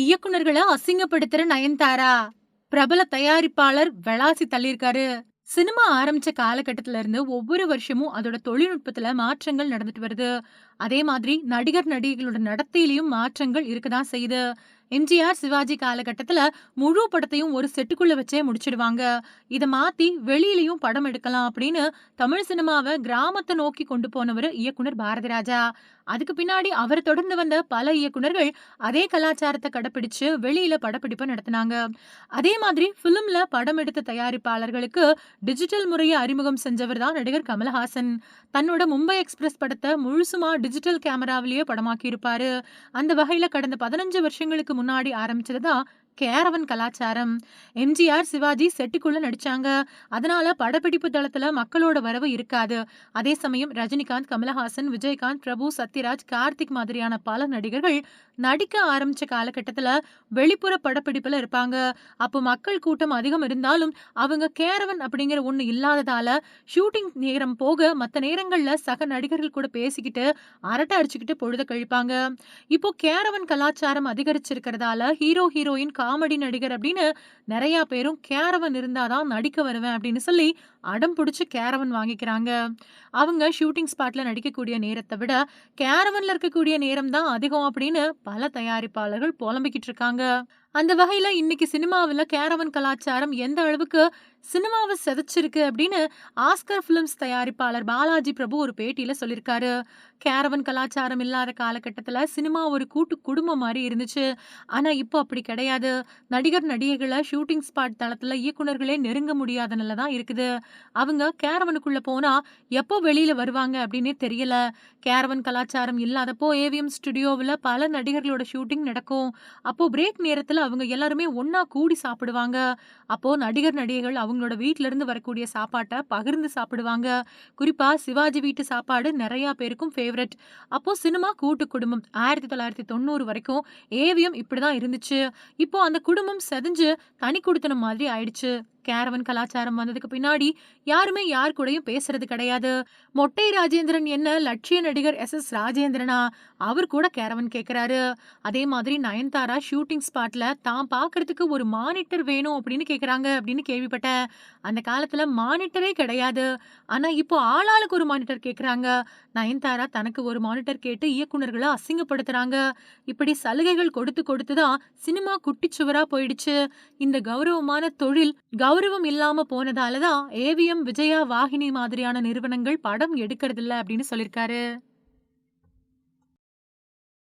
இயக்குனர்களை அசிங்கப்படுத்துற நயன்தாரா? பிரபல தயாரிப்பாளர் வெளாசி தள்ளியிருக்காரு. சினிமா ஆரம்பிச்ச காலகட்டத்தில இருந்து ஒவ்வொரு வருஷமும் அதோட தொழில்நுட்பத்துல மாற்றங்கள் நடந்துட்டு வருது. அதே மாதிரி நடிகர் நடிகைகளோட நடத்தையிலயும் மாற்றங்கள் இருக்கதான் செய்யுது. எம்ஜிஆர் சிவாஜி காலகட்டத்துல முழு படத்தையும் ஒரு செட்டுக்குள்ளே வச்சே முடிச்சிடுவாங்க. இதை மாற்றி வெளியிலையும் படம் எடுக்கலாம் அப்படின்னு தமிழ் சினிமாவை கிராமத்தை நோக்கி கொண்டு போனவர் இயக்குனர் பாரதிராஜா. அதுக்கு பின்னாடி அவர் தொடர்ந்து வந்த பல இயக்குனர்கள் அதே கலாச்சாரத்தை கடைப்பிடிச்சு வெளியில படப்பிடிப்பை நடத்தினாங்க. அதே மாதிரி பிலிம்ல படம் எடுத்த தயாரிப்பாளர்களுக்கு டிஜிட்டல் முறையை அறிமுகம் செஞ்சவர் தான் நடிகர் கமலஹாசன். தன்னோட மும்பை எக்ஸ்பிரஸ் படத்தை முழுசுமா டிஜிட்டல் கேமராவிலேயே படமாக்கி இருப்பாரு அந்த வகையில கடந்த பதினஞ்சு வருஷங்களுக்கு முன்னாடி ஆரம்பிச்சதுதான் கேரவன் கலாச்சாரம். எம்ஜிஆர் சிவாஜி செட்டுக்குள்ள நடிச்சாங்க. அதனால படப்பிடிப்பு தளத்துல மக்களோட வரவு இருக்காது. அதே சமயம் ரஜினிகாந்த் கமலஹாசன் விஜயகாந்த் பிரபு சத்யராஜ் கார்த்திக் மாதிரியான பல நடிகர்கள் நடிக்க ஆரம்பிச்ச காலகட்டத்துல வெளிப்புற படப்பிடிப்புல இருப்பாங்க. அப்போ மக்கள் கூட்டம் அதிகம் இருந்தாலும் அவங்க கேரவன் அப்படிங்கிற ஒண்ணு இல்லாததால ஷூட்டிங் நேரம் போக மத்த நேரங்கள்ல சக நடிகர்கள் கூட பேசிக்கிட்டு அரட்டை அடிச்சுக்கிட்டு பொழுத கழிப்பாங்க. இப்போ கேரவன் கலாச்சாரம் அதிகரிச்சிருக்கிறதால ஹீரோ ஹீரோயின் காமெடி நடிகர் அப்படின்னு நிறைய பேரும் கேரவன் இருந்தாதான் நடிக்க வருவேன் அப்படின்னு சொல்லி அடம் பிடிச்சி கேரவன் வாங்கிக்கிறாங்க. அவங்க ஷூட்டிங் ஸ்பாட்ல நடிக்கக்கூடிய நேரத்தை விட கேரவன்ல இருக்கக்கூடிய நேரம் தான் அதிகம் அப்படின்னு பல தயாரிப்பாளர்கள் புலம்பிக்கிட்டு இருக்காங்க. அந்த வகையில இன்னைக்கு சினிமாவில் கேரவன் கலாச்சாரம் எந்த அளவுக்கு சினிமாவை செதைச்சிருக்கு அப்படின்னு ஆஸ்கர் பிலிம்ஸ் தயாரிப்பாளர் பாலாஜி பிரபு ஒரு பேட்டியில் சொல்லியிருக்காரு. கேரவன் கலாச்சாரம் இல்லாத காலகட்டத்தில் சினிமா ஒரு கூட்டு குடும்பம் மாதிரி இருந்துச்சு. ஆனா இப்போ அப்படி கிடையாது. நடிகர் நடிகைகளை ஷூட்டிங் ஸ்பாட் தளத்துல இயக்குனர்களே நெருங்க முடியாத நிலை தான் இருக்குது. அவங்க கேரவனுக்குள்ள போனா எப்போ வெளியில வருவாங்க அப்படின்னே தெரியல. கேரவன் கலாச்சாரம் இல்லாதப்போ ஏவிஎம் ஸ்டுடியோவில் பல நடிகர்களோட ஷூட்டிங் நடக்கும். அப்போ பிரேக் நேரத்தில் அவங்க எல்லாருமே ஒண்ணா கூடி சாப்பிடுவாங்க. அப்போ நடிகர் நடிகைகள் அவங்களோட வீட்ல இருந்து வரக்கூடிய சாப்பாட்டை பகிர்ந்து சாப்பிடுவாங்க. குறிப்பா சிவாஜி வீட்டு சாப்பாடு நிறைய பேருக்கும் ஃபேவரட் அப்போ சினிமா கூட்டு குடும்பம் ஆயிரத்தி தொள்ளாயிரத்தி தொண்ணூறு வரைக்கும் ஏவிஎம் இப்படிதான் இருந்துச்சு. இப்போ அந்த குடும்பம் செதிஞ்சு தனி கொடுத்தன மாதிரி ஆயிடுச்சு. கேரவன் கலாச்சாரம் வந்ததுக்கு பின்னாடி யாருமே யார் கூடயும் பேசுறது கிடையாது. மொட்டை ராஜேந்திரன் என்ன லட்சிய நடிகர் எஸ். எஸ். ராஜேந்திரனா? அவர் கூட கேரவன் கேக்குறாரு. அதே மாதிரி நயன்தாரா ஷூட்டிங் ஸ்பாட்ல தான் பாக்குறதுக்கு ஒரு மானிட்டர் வேணும் அப்படின்னு கேட்குறாங்க அப்படின்னு கேள்விப்பட்டேன். அந்த காலத்துல மானிட்டரே கிடையாது. ஆனா இப்போ ஆளாளுக்கு ஒரு மானிட்டர் கேக்குறாங்க. நயன்தாரா தனக்கு ஒரு மானிட்டர் கேட்டு இயக்குனர்களை அசிங்கப்படுத்துறாங்க. இப்படி சலுகைகள் கொடுத்து கொடுத்து தான் சினிமா குட்டிச்சுவரா போயிடுச்சு. இந்த கௌரவமான தொழில் கௌரவம் இல்லாம போனதால தான் ஏவிஎம் விஜயா வாகினி மாதிரியான நிறுவனங்கள் படம் எடுக்கிறதில்ல அப்படின்னு சொல்லியிருக்காரு